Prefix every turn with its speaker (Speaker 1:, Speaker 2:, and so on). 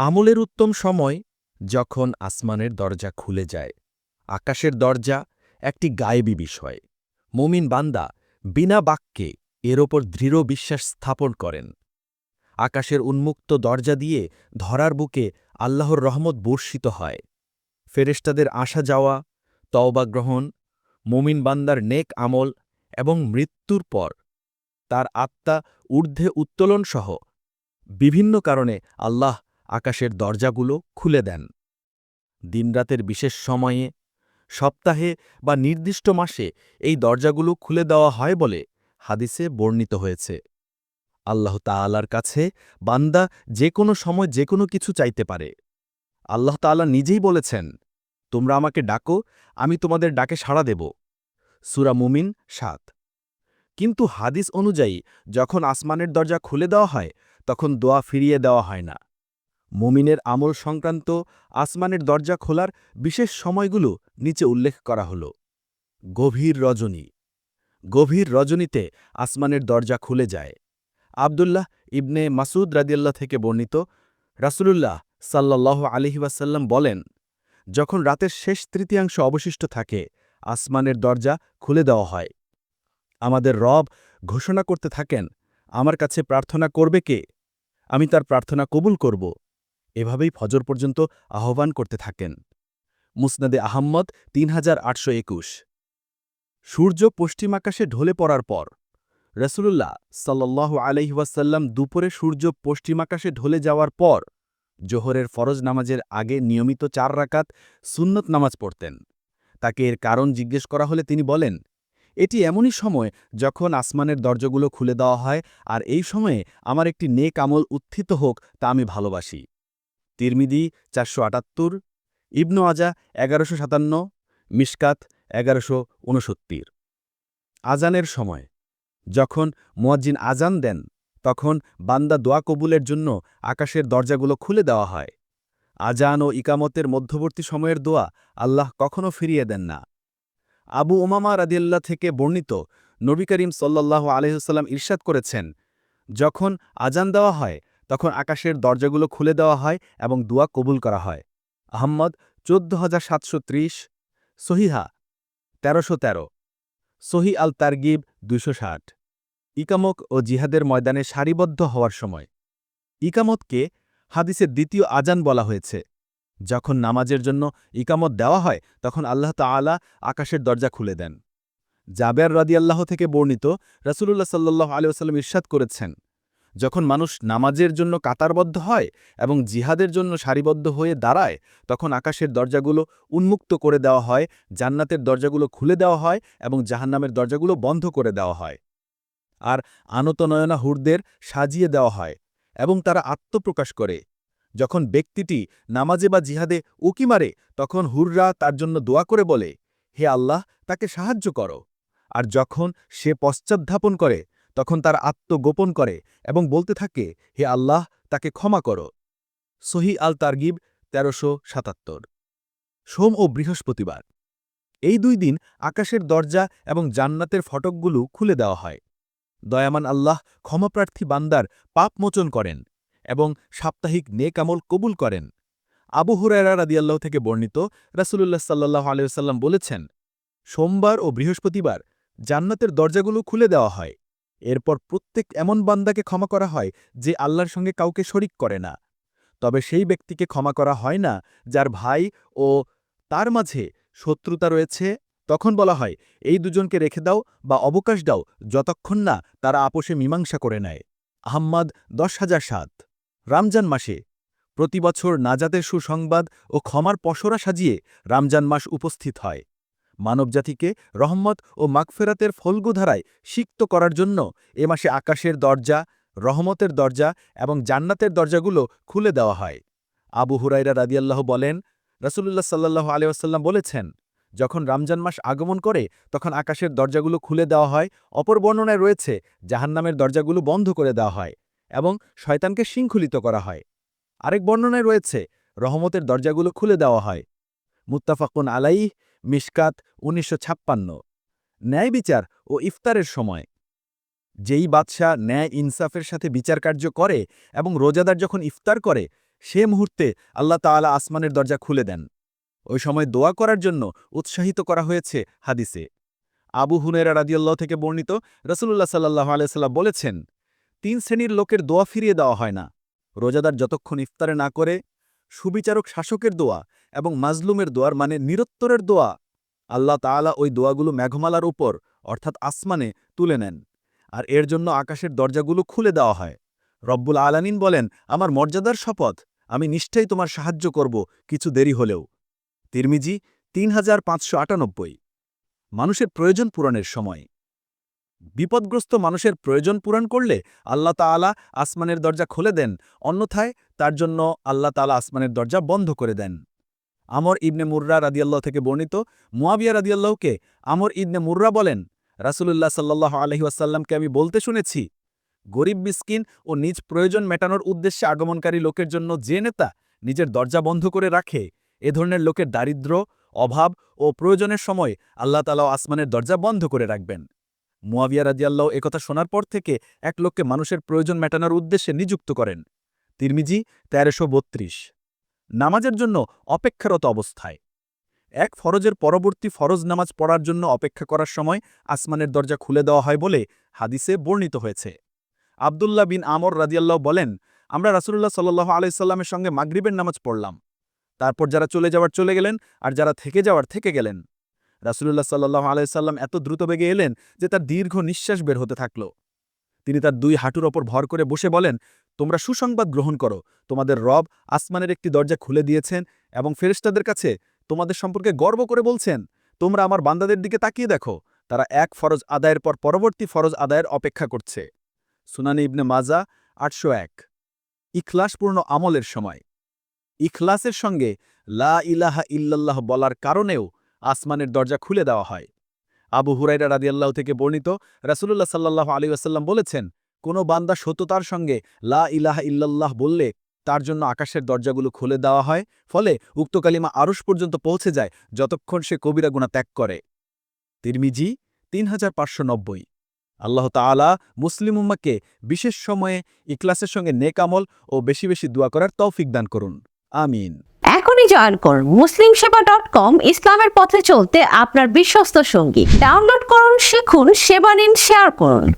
Speaker 1: আমলের উত্তম সময় যখন আসমানের দরজা খুলে যায়, আকাশের দরজা একটি গায়েবী বিষয়। মুমিন বান্দা বিনা বাক্যে এর ওপর দৃঢ় বিশ্বাস স্থাপন করেন। আকাশের উন্মুক্ত দরজা দিয়ে ধরার বুকে আল্লাহর রহমত বর্ষিত হয়। ফেরেশতাদের আসা যাওয়া, তওবা গ্রহণ, মুমিন বান্দার নেক আমল এবং মৃত্যুর পর তার আত্মা ঊর্ধ্বে উত্তোলনসহ বিভিন্ন কারণে আল্লাহ আকাশের দরজাগুলো খুলে দেন। দিনরাতের বিশেষ সময়ে, সপ্তাহে বা নির্দিষ্ট মাসে এই দরজাগুলো খুলে দেওয়া হয় বলে হাদিসে বর্ণিত হয়েছে। আল্লাহ তাআলার কাছে বান্দা যে কোনো সময় যে কোনো কিছু চাইতে পারে। আল্লাহ তাআলা নিজেই বলেছেন, তোমরা আমাকে ডাকো, আমি তোমাদের ডাকে সাড়া দেব। সুরা মুমিন সাত। কিন্তু হাদিস অনুযায়ী যখন আসমানের দরজা খুলে দেওয়া হয়, তখন দোয়া ফিরিয়ে দেওয়া হয় না। মুমিনের আমল সংক্রান্ত আসমানের দরজা খোলার বিশেষ সময়গুলো নিচে উল্লেখ করা হল। গভীর রজনী। গভীর রজনীতে আসমানের দরজা খুলে যায়। আবদুল্লাহ ইবনে মাসুদ রাদিয়াল্লাহ থেকে বর্ণিত রাসূলুল্লাহ সাল্লাল্লাহ আলিহাসাল্লাম বলেন, যখন রাতের শেষ তৃতীয়াংশ অবশিষ্ট থাকে, আসমানের দরজা খুলে দেওয়া হয়। আমাদের রব ঘোষণা করতে থাকেন, আমার কাছে প্রার্থনা করবে কে? আমি তার প্রার্থনা কবুল করব। এভাবেই ফজর পর্যন্ত আহ্বান করতে থাকেন। মুসনাদে আহম্মদ তিন হাজার আটশো একুশ। সূর্য পশ্চিম আকাশে ঢলে পড়ার পর রসুল্লাহ সাল্লাহ আলহিহাসাল্লাম দুপুরে সূর্য পশ্চিম আকাশে ঢলে যাওয়ার পর জোহরের ফরজ নামাজের আগে নিয়মিত চার রাকাত সুন্নত নামাজ পড়তেন। তাকে এর কারণ জিজ্ঞেস করা হলে তিনি বলেন, এটি এমনই সময় যখন আসমানের দরজাগুলো খুলে দেওয়া হয়, আর এই সময়ে আমার একটি নেক আমল উত্থিত হোক তা আমি ভালোবাসি। তিরমিদি চারশো আটাত্তর, ইবনু আজা এগারোশো সাতান্ন মিসকাত এগারোশো ঊনসত্তর আজানের সময়, যখন মুয়াজ্জিন আজান দেন, তখন বান্দা দোয়া কবুলের জন্য আকাশের দরজাগুলো খুলে দেওয়া হয়। আজান ও ইকামতের মধ্যবর্তী সময়ের দোয়া আল্লাহ কখনও ফিরিয়ে দেন না। আবু ওমামা রাদিয়াল্লাহ থেকে বর্ণিত নবী করিম সাল্লাহ আলহিহাল্লাম ইরশাদ করেছেন, যখন আজান দেওয়া হয় তখন আকাশের দরজাগুলো খুলে দেওয়া হয় এবং দোয়া কবুল করা হয়। আহম্মদ চোদ্দ হাজার সাতশো ত্রিশ। সহিহা, তেরোশো তেরো। সহি আল তারগিব দুশো ষাট। ইকামক ও জিহাদের ময়দানে সারিবদ্ধ হওয়ার সময়। ইকামতকে হাদিসের দ্বিতীয় আজান বলা হয়েছে। যখন নামাজের জন্য ইকামত দেওয়া হয়, তখন আল্লাহ তাআলা আকাশের দরজা খুলে দেন। জাবের রাদিয়াল্লাহ থেকে বর্ণিত রাসুলুল্লাহ সাল্লাহ আলিয়াস্লাম ইরশাদ করেছেন যখন মানুষ নামাজের জন্য কাতারবদ্ধ হয় এবং জিহাদের জন্য সারিবদ্ধ হয়ে দাঁড়ায়, তখন আকাশের দরজাগুলো উন্মুক্ত করে দেওয়া হয়, জান্নাতের দরজাগুলো খুলে দেওয়া হয় এবং জাহান্নামের দরজাগুলো বন্ধ করে দেওয়া হয়। আর আনতনয়না হুরদের সাজিয়ে দেওয়া হয় এবং তারা আত্মপ্রকাশ করে। যখন ব্যক্তিটি নামাজে বা জিহাদে উকি মারে, তখন হুররা তার জন্য দোয়া করে বলে, হে আল্লাহ, তাকে সাহায্য করো। আর যখন সে পশ্চাদ্ধাপন করে তখন তার আত্মগোপন করে এবং বলতে থাকে, হে আল্লাহ, তাকে ক্ষমা করো। সহি আল তারগিব তেরোশো সাতাত্তর। সোম ও বৃহস্পতিবার। এই দুই দিন আকাশের দরজা এবং জান্নাতের ফটকগুলো খুলে দেওয়া হয়। দয়ামান আল্লাহ ক্ষমাপ্রার্থী বান্দার পাপ মোচন করেন এবং সাপ্তাহিক নেকামল কবুল করেন। আবু হুরায়রা রাদিয়াল্লাহ থেকে বর্ণিত রাসুলুল্লাহ সাল্লাহ আলিয়াল্লাম বলেছেন, সোমবার ও বৃহস্পতিবার জান্নাতের দরজাগুলো খুলে দেওয়া হয়। এরপর প্রত্যেক এমন বান্দাকে ক্ষমা করা হয় যে আল্লাহর সঙ্গে কাউকে শরিক করে না। তবে সেই ব্যক্তিকে ক্ষমা করা হয় না যার ভাই ও তার মাঝে শত্রুতা রয়েছে। তখন বলা হয়, এই দুজনকে রেখে দাও বা অবকাশ দাও, যতক্ষণ না তারা আপোষে মীমাংসা করে নেয়। আহম্মদ দশ হাজার সাত। রামজান মাসে প্রতি বছর নাজাতের সুসংবাদ ও ক্ষমার পসরা সাজিয়ে রামজান মাস উপস্থিত হয়। মানবজাতিকে রহম্মত ও মাগফেরাতের ফলগুধারায় সিক্ত করার জন্য এ মাসে আকাশের দরজা, রহমতের দরজা এবং জান্নাতের দরজাগুলো খুলে দেওয়া হয়। আবু হুরাইরা রাদিয়াল্লাহ বলেন রসুল্লাহ সাল্লাহ আলিয়াসাল্লাম বলেছেন, যখন রমজান মাস আগমন করে, তখন আকাশের দরজাগুলো খুলে দেওয়া হয়। অপর বর্ণনায় রয়েছে, জাহান্নামের দরজাগুলো বন্ধ করে দেওয়া হয় এবং শয়তানকে শৃঙ্খলিত করা হয়। আরেক বর্ণনায় রয়েছে, রহমতের দরজাগুলো খুলে দেওয়া হয়। মুত্তাফাকুন আলাই মিশকাত উনিশশো ন্যায় বিচার ও ইফতারের সময়। যেই বাদশাহ ন্যায় ইনসাফের সাথে বিচার কার্য করে এবং রোজাদার যখন ইফতার করে, সে মুহূর্তে আল্লাহ তাআলা আসমানের দরজা খুলে দেন। ওই সময় দোয়া করার জন্য উৎসাহিত করা হয়েছে হাদিসে। আবু হুনেরা রাদিয়াল্লাহ থেকে বর্ণিত রসুল্লাহ সাল্লাহ আলাইসাল্লাম বলেছেন, তিন শ্রেণির লোকের দোয়া ফিরিয়ে দেওয়া হয় না। রোজাদার যতক্ষণ ইফতারে না করে সুবিচারক শাসকের দোয়া এবং মাজলুমের দোয়ার মানে নিরত্তরের দোয়া। আল্লাহ তাআলা ওই দোয়াগুলো মেঘমালার উপর, অর্থাৎ আসমানে, তুলে নেন। আর এর জন্য আকাশের দরজাগুলো খুলে দেওয়া হয়। রব্বুল আলানিন বলেন, আমার মর্যাদার শপথ, আমি নিশ্চয়ই তোমার সাহায্য করব কিছু দেরি হলেও। তিরমিজি তিন হাজার পাঁচশো আটানব্বই। মানুষের প্রয়োজন পূরণের সময়। বিপদগ্রস্ত মানুষের প্রয়োজন পূরণ করলে আল্লাহ তাআলা আসমানের দরজা খুলে দেন, অন্যথায় তার জন্য আল্লাহ তাআলা আসমানের দরজা বন্ধ করে দেন। আমর ইবনে মুর্রা রাদিয়াল্লাহ থেকে বর্ণিত, মুয়াবিয়া রাদিয়াল্লাহকে আমর ইবনে মুর্রা বলেন, রাসূলুল্লাহ সাল্লাল্লাহু আলাইহি ওয়াসাল্লামকে আমি বলতে শুনেছি, গরিব মিসকিন ও নিজ প্রয়োজন মেটানোর উদ্দেশ্যে আগমনকারী লোকের জন্য যে নেতা নিজের দরজা বন্ধ করে রাখে, এ ধরনের লোকের দারিদ্র্য, অভাব ও প্রয়োজনের সময় আল্লাহ তালাও আসমানের দরজা বন্ধ করে রাখবেন। মুয়াবিয়া রাজিয়াল্লাহ একথা শোনার পর থেকে এক লোককে মানুষের প্রয়োজন মেটানোর উদ্দেশ্যে নিযুক্ত করেন। তিরমিজি তেরোশো বত্রিশ। নামাজের জন্য অপেক্ষারত অবস্থায়। এক ফরজের পরবর্তী ফরজ নামাজ পড়ার জন্য অপেক্ষা করার সময় আসমানের দরজা খুলে দেওয়া হয় বলে হাদিসে বর্ণিত হয়েছে। আবদুল্লাহ বিন আমর রাজিয়াল্লাহ বলেন, আমরা রাসুল্লাহ সাল্লাহ আলাইসাল্লামের সঙ্গে মাগরিবের নামাজ পড়লাম। তারপর যারা চলে যাওয়ার চলে গেলেন আর যারা থেকে যাওয়ার থেকে গেলেন। রাসুলুল্লাহ সাল্লাহ আলাইসাল্লাম এত দ্রুত বেগে এলেন যে তার দীর্ঘ নিঃশ্বাস বের হতে থাকল। তিনি তার দুই হাঁটুর ওপর ভর করে বসে বলেন, তোমরা সুসংবাদ গ্রহণ করো। তোমাদের রব আসমানের একটি দরজা খুলে দিয়েছেন এবং ফেরেশতাদের কাছে তোমাদের সম্পর্কে গর্ব করে বলছেন, তোমরা আমার বান্দাদের দিকে তাকিয়ে দেখো। তারা এক ফরজ আদায়ের পর পরবর্তী ফরজ আদায়ের অপেক্ষা করছে। সুনানি ইবনে মাজা, আটশো এক। ইখলাসপূর্ণ আমলের সময়। ইখলাসের সঙ্গে লা ইলাহা ইল্লাল্লাহ বলার কারণেও আসমানের দরজা খুলে দেওয়া হয়। আবু হুরাইরা রাদিয়াল্লাহ থেকে বর্ণিত, রাসুলুল্লাহ সাল্লাহ আলী আসাল্লাম বলেছেন, কোনো বান্দা সত্যতার সঙ্গে লা ইলাহা ইল্লাল্লাহ বললে তার জন্য আকাশের দরজাগুলো খুলে দেওয়া হয়, ফলে উক্ত কালিমা আরশ পর্যন্ত পৌঁছে যায় যতক্ষণ সে কবিরা গুণা ত্যাগ করে। তিরমিজি তিন হাজার পাঁচশো নব্বই। আল্লাহ তাআলা মুসলিম উম্মাকে বিশেষ সময়ে ইকলাসের সঙ্গে নেক আমল ও বেশি বেশি দোয়া করার তৌফিক দান করুন। আমিন।
Speaker 2: এখনই জয়েন করুন। মুসলিম সেবা ডট কম ইসলামের পথে চলতে আপনার বিশ্বস্ত সঙ্গী। ডাউনলোড করুন, শিখুন, সেবা নিন শেয়ার করুন।